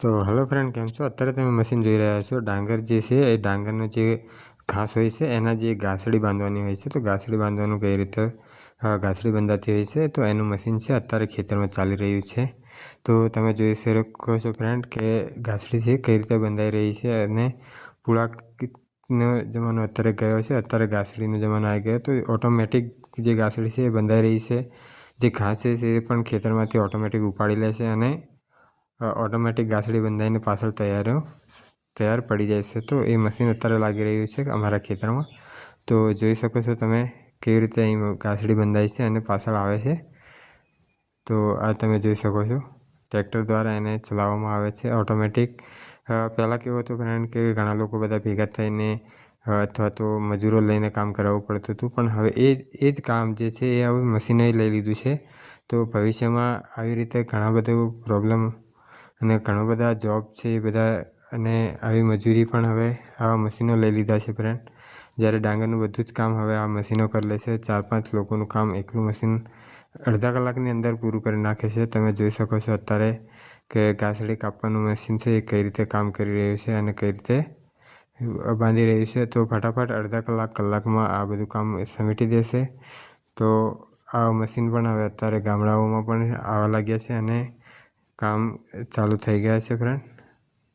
તો hello friend કેમ છો? અત્યારે તમે મશીન જોઈ રહ્યા છો. ડાંગર જે છે, એ ડાંગરનો જે ઘાસ હોય છે, એના જે ઘાસડી બાંધવાની હોય છે, તો ઘાસડી બાંધવાનું કઈ રીતે? ઘાસડી બંધાતી હોય છે, તો એનું મશીન છે, અત્યારે ખેતરમાં ચાલી રહ્યું છે. તો તમે જોઈ શકો છો ફ્રેન્ડ કે ઘાસડી છે, કઈ રીતે બંધાઈ રહી છે અને પુળાકનો જમાનો અત્યારે ગયો છે. અત્યારે ઘાસડીનો જમાનો આવી ગયો. તો ઓટોમેટિક જે ઘાસડી છે, એ બંધાઈ રહી છે. જે ઘાસ છે, એ પણ ખેતરમાંથી ઓટોમેટિક ઉપાડી લે છે અને ઓટોમેટિક ગાસડી બંધાઈને પાછળ તૈયાર તૈયાર પડી જાય છે તો એ મશીન અત્યારે લાગી રહ્યું છે અમારા ખેતરમાં તો જોઈ શકો છો તમે કેવી રીતે અહીં ગાસડી બંધાય છે અને પાછળ આવે છે તો આ તમે જોઈ શકો છો ટ્રેક્ટર દ્વારા એને ચલાવવામાં આવે છે ઓટોમેટિક પહેલાં કેવું હતું કારણ કે ઘણા લોકો બધા ભેગા થઈને અથવા તો મજૂરો લઈને કામ કરાવવું પડતું હતું પણ હવે એ એ જ કામ જે છે એ હવે મશીને લઈ લીધું છે તો ભવિષ્યમાં આવી રીતે ઘણા બધું પ્રોબ્લેમ અને ઘણા બધા જોબ છે એ બધા, અને આવી મજૂરી પણ હવે આવા મશીનો લઈ લીધા છે ફ્રેન્ડ જ્યારે ડાંગરનું બધું જ કામ હવે આ મશીનો કરી લે છે. ચાર પાંચ લોકોનું કામ એકલું મશીન અડધા કલાકની અંદર પૂરું કરી નાખે છે. તમે જોઈ શકો છો અત્યારે કે ઘાસડી કાપવાનું મશીન છે એ કઈ રીતે કામ કરી રહ્યું છે અને કઈ રીતે બાંધી રહ્યું છે. તો ફટાફટ અડધા કલાક કલાકમાં આ બધું કામ સમેટી દેશે. તો આ મશીન પણ હવે અત્યારે ગામડાઓમાં પણ આવવા લાગ્યા છે અને કામ ચાલુ થઈ ગયા છે ફ્રેન્ડ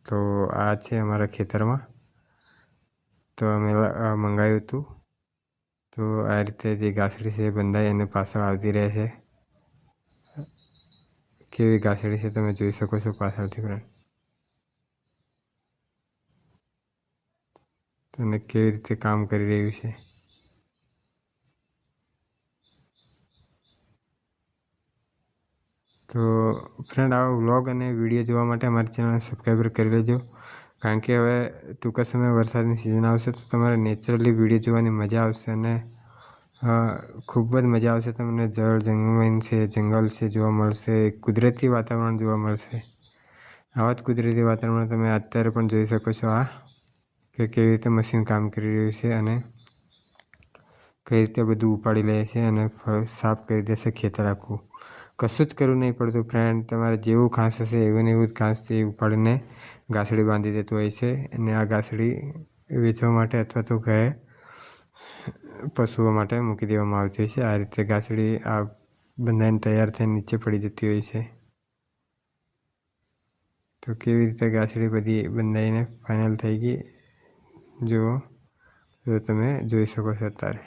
તો આ છે અમારા ખેતરમાં. તો અમે મંગાવ્યું હતું. તો આ રીતે જે ઘાસડી છે બંધાઈ અને પાછળ આવતી રહે છે. કેવી ઘાસડી છે તમે જોઈ શકો છો પાછળથી ફ્રેન્ડ અને કેવી રીતે કામ કરી રહ્યું છે. તો ફ્રેન્ડ આવા વ્લોગ અને વીડિયો જોવા માટે અમારી ચેનલને સબસ્ક્રાઈબર કરી લેજો કારણ કે હવે ટૂંકા સમયે વરસાદની સિઝન આવશે તો તમારે નેચરલી વીડિયો જોવાની મજા આવશે અને ખૂબ જ મજા આવશે તમને જળ જંગલ છે જંગલ છે જોવા મળશે, કુદરતી વાતાવરણ જોવા મળશે. આવા જ કુદરતી વાતાવરણ તમે અત્યારે પણ જોઈ શકો છો આ, કે કેવી રીતે મશીન કામ કરી રહ્યું છે અને કઈ રીતે બધું ઉપાડી લે છે અને સાફ કરી દેશે ખેતર આખું. કશું જ કરવું નહીં પડતું ફ્રેન્ડ તમારે જેવું ઘાસ હશે, એવું ને એવું જ ઘાસ છે એ ઉપાડીને ઘાસડી બાંધી દેતું હોય છે અને આ ઘાસડી વેચવા માટે અથવા તો ઘરે પશુઓ માટે મૂકી દેવામાં આવતી હોય છે. આ રીતે ઘાસડી આ બંધાઈને તૈયાર થઈને નીચે પડી જતી હોય છે. તો કેવી રીતે ઘાસડી બધી બંધાઈને ફાઇનલ થઈ ગઈ? જુઓ તો તમે જોઈ શકો છો અત્યારે.